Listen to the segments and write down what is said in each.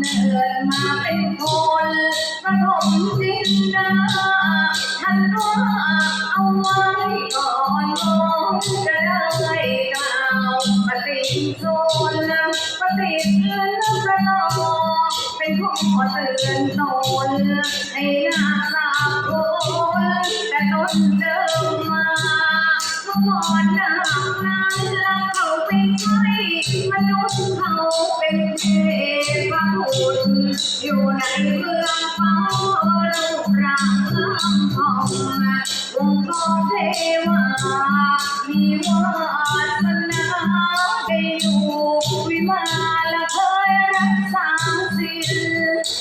เกิดมาเป็นคนประถมจินดาท่นว่าเอาไว้ก่อนจะได้ก่าวปฏิโซนปฏิเลื่อนประนเป็นข้อเตือนตนให้นาาวคนแต่ตนเดิมมาเมื่นหน้าย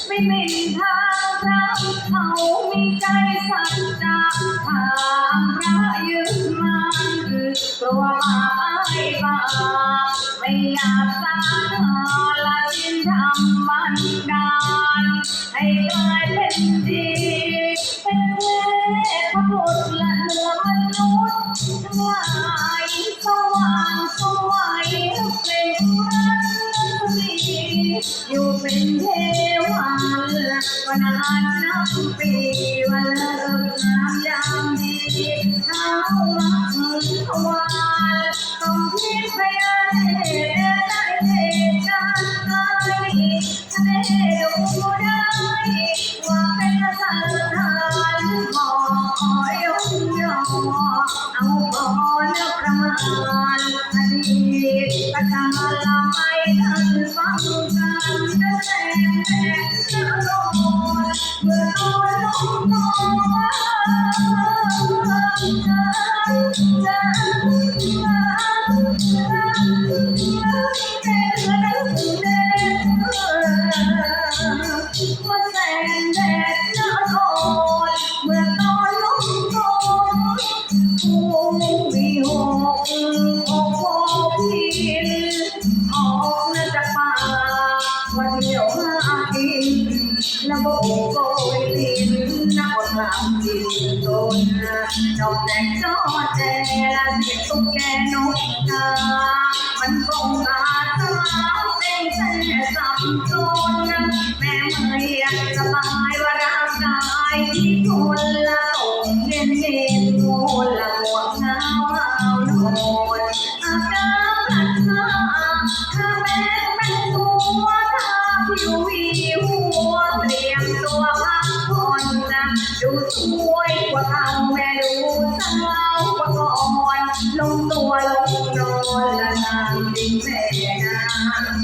ไม่มีทางรักเขามีใจสัจจะทางพระยึดมันตัวมาไอ้บาปไม่อยากสร้าละสิ้นธรรมบันดาลให้กลายเป็นดีเป็นเวทบุตรและเหนือมนุษย์ทั้งหลาย นานนับปีวันเลิกงามยามดีเท้ามาถวายต้องพิพยาเดชได้เดชการไกลทะเลดูได้ว่าเป็นสันทานขอกยกย่อเอาพรประมาณอดีตประการละไม่ทันฟังกันแต่แวันเดียว แค่สั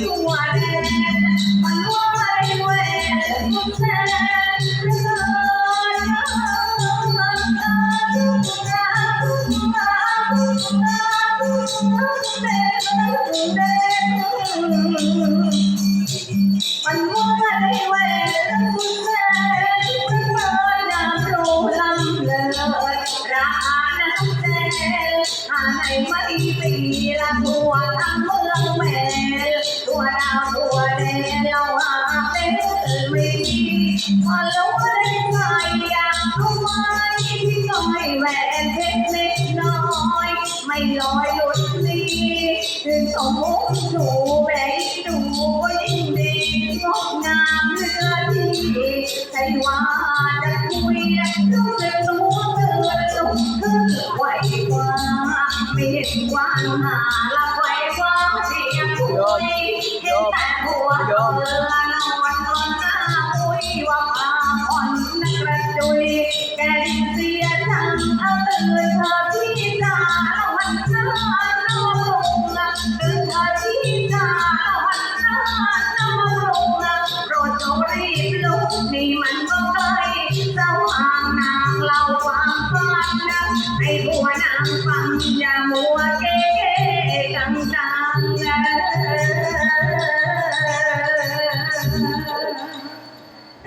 ทั่วแดนปั่นว่าไรเวทุกแสน ไม่ปีละบัวทั้งเมืองแม่ตัวดาวตัวแดงเราหาเป็นไม่ดีพอรู้ได้ไงอยากรู้ไหมที่น้อยแหวนเพชรเล็กน้อย ไม่ลอยหลุดลีถึงสมมุติถูแบกดูยิ่งดีงดงามเลือดีใช่ว่าจะคุยรู้ ไม่เห็นว่าหาละไว้ว่าเสียงคุยเห็นแต่หัวเธอ เล่าความฝันนะให้ผัวนางฟังอย่ามัวเก๊กังกังนะ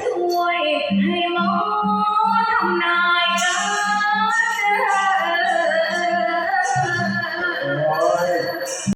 ช่วยให้หมอทำนา